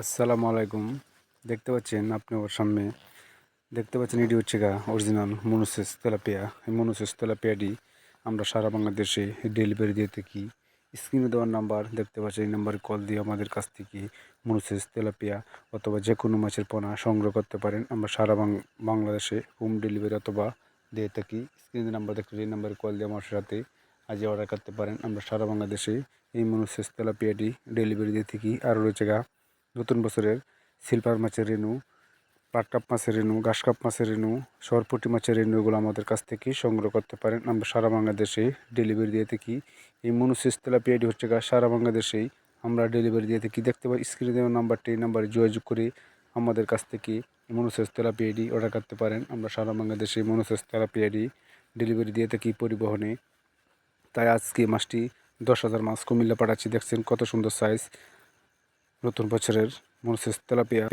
আসসালামু আলাইকুম। দেখতে পাচ্ছেন আপনি ওর সামনে। দেখতে পাচ্ছেন এটি হচ্ছে গা অরিজিনাল মনুসেস তেলাপিয়া। এই মনুসেস তেলাপিয়াটি আমরা সারা বাংলাদেশে ডেলিভারি দিয়ে থাকি। স্ক্রিনে দেওয়ার নাম্বার, দেখতে পাচ্ছেন এই নাম্বারে কল দিয়ে আমাদের কাছ থেকে মনুসেস তেলাপিয়া অথবা যে কোনো মাছের পোনা সংগ্রহ করতে পারেন। আমরা সারা বাংলাদেশে হোম ডেলিভারি অথবা দিয়ে থাকি। স্ক্রিনে নাম্বার, দেখতে এই নাম্বারে কল দিয়ে আমার সাথে আজই অর্ডার করতে পারেন। আমরা সারা বাংলাদেশে এই মনুসেস তেলাপিয়াটি ডেলিভারি দিয়ে থাকি। আর রয়েছে গা নতুন বছরের সিলভার মাছের রেনু পাটকাপ মাছের রেনু ঘাসকাপ মাছের রেনু সরপুটি মাছের রেনুগুলো আমাদের কাছ থেকে সংগ্রহ করতে পারেন। আমরা সারা বাংলাদেশে ডেলিভারি দিয়ে থাকি। এই মনুসিস তেলাপিয়াটি হচ্ছে সারা বাংলাদেশেই আমরা ডেলিভারি দিয়ে থাকি। দেখতে পাই স্ক্রিনে দেওয়া নাম্বারটি নাম্বারে যোগাযোগ করে আমাদের কাছ থেকে মনুসেস তেলাপিয়াটি অর্ডার করতে পারেন। আমরা সারা বাংলাদেশে মনুসেস তেলাপিয়াটি ডেলিভারি দিয়ে থাকি পরিবহনে। তাই আজকে মাছটি দশ হাজার মাছ কুমিল্লা পাঠাচ্ছি দেখছেন কত সুন্দর সাইজ নতুন বছরের মনসেস তেলাপিয়া